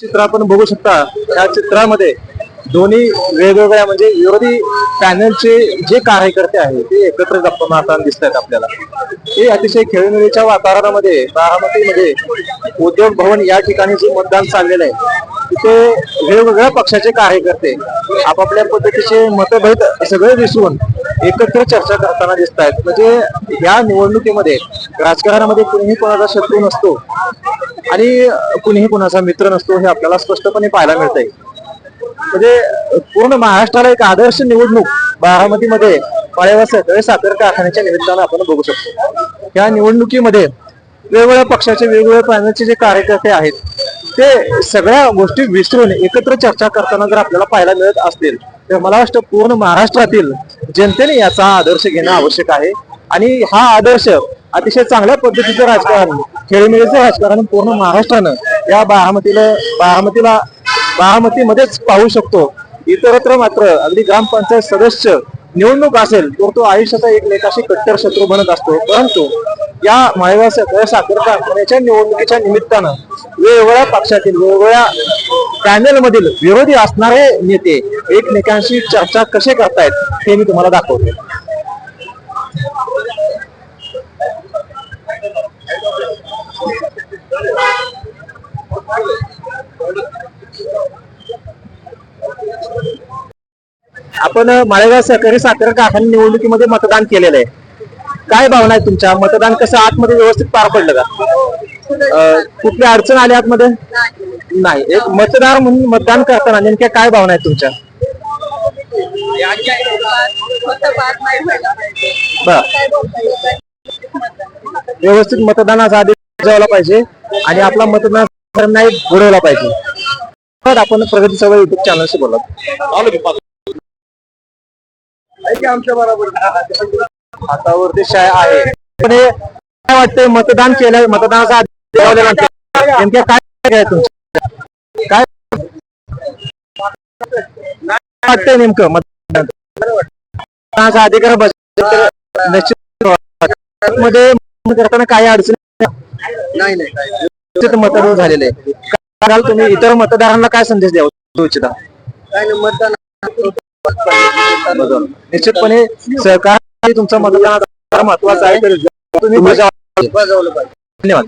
चित्र आपण बघू शकता त्या चित्रामध्ये दोन्ही वेगवेगळ्या म्हणजे विरोधी पॅनलचे जे कार्यकर्ते आहेत ते एकत्र गप्पा मारताना दिसत आहेत आपल्याला. हे अतिशय खेळीमेळीच्या वातावरणामध्ये बारामतीमध्ये उद्योग भवन या ठिकाणी जे मतदान चाललेलं आहे तिथे वेगवेगळ्या पक्षाचे कार्यकर्ते आपापल्या पद्धतीचे मतभेद सगळे दिसून एकत्र चर्चा करताना दिसत आहेत म्हणजे या निवडणुकीमध्ये राजकारणामध्ये कुणीही कोणाचा शत्रू नसतो. आणि कुणीही कुणाचा मित्र नसतो हे आपल्याला स्पष्टपणे पाहायला मिळतंय. म्हणजे पूर्ण महाराष्ट्राला एक आदर्श निवडणूक बारामतीमध्ये माळेवा सहकारी साखर कारखान्याच्या निमित्तानं आपण बघू शकतो. या निवडणुकीमध्ये वेगवेगळ्या पक्षाचे वेगवेगळ्या पॅनलचे जे कार्यकर्ते आहेत ते सगळ्या गोष्टी विसरून एकत्र चर्चा करताना जर आपल्याला पाहायला मिळत असतील तर मला वाटतं पूर्ण महाराष्ट्रातील जनतेने याचा आदर्श घेणं आवश्यक आहे. आणि हा आदर्श अतिशय चांगल्या पद्धतीचं राजकारण खेळीमेळीचं राजकारण पूर्ण महाराष्ट्रानं या बारामतीला बारामतीला बारामतीमध्येच पाहू शकतो. इतरत्र मात्र अगदी ग्रामपंचायत सदस्य निवडणूक असेल तर तो आयुष्याचा एकमेकाशी कट्टर शत्रू बनत असतो. परंतु या माळेगाव साखर कारखान्याच्या निवडणुकीच्या निमित्तानं वेगवेगळ्या पक्षातील वेगवेगळ्या पॅनल मधील विरोधी असणारे नेते एकमेकांशी चर्चा कसे करतायत हे मी तुम्हाला दाखवतो. आपण माळेगाव सहकारी साखर कारखाना निवडणुकीमध्ये मतदान केलेलं आहे. काय भावना आहे तुमच्या? मतदान कसं आतमध्ये व्यवस्थित पार पडलं का? कुठली अडचण आली आतमध्ये? नाही. एक मतदार म्हणून मतदान करताना नेमक्या काय भावना आहेत तुमच्या? बर. व्यवस्थित मतदानाचा आधी बजावला पाहिजे आणि आपला मतदान नाही बुडवला पाहिजे. तर आपण प्रगती सभा युट्यूब चॅनलशी बोलत आमच्या बरोबर. हातावरती शाय आहे. पण हे काय वाटतंय मतदान केलं मतदानाचा नेमक्या काय काय वाटतंय नेमकं मतदान? मतदानाचा अधिकार निश्चित मध्ये मतदान करताना काही अडचणी नाही नाही मतदान झालेले तुम्ही इतर मतदारांना काय संदेश द्यावा इच्छिता. मतदान. निश्चितपणे सहकार तुमचा मतदान महत्त्वाचा आहे. तुम्ही. धन्यवाद.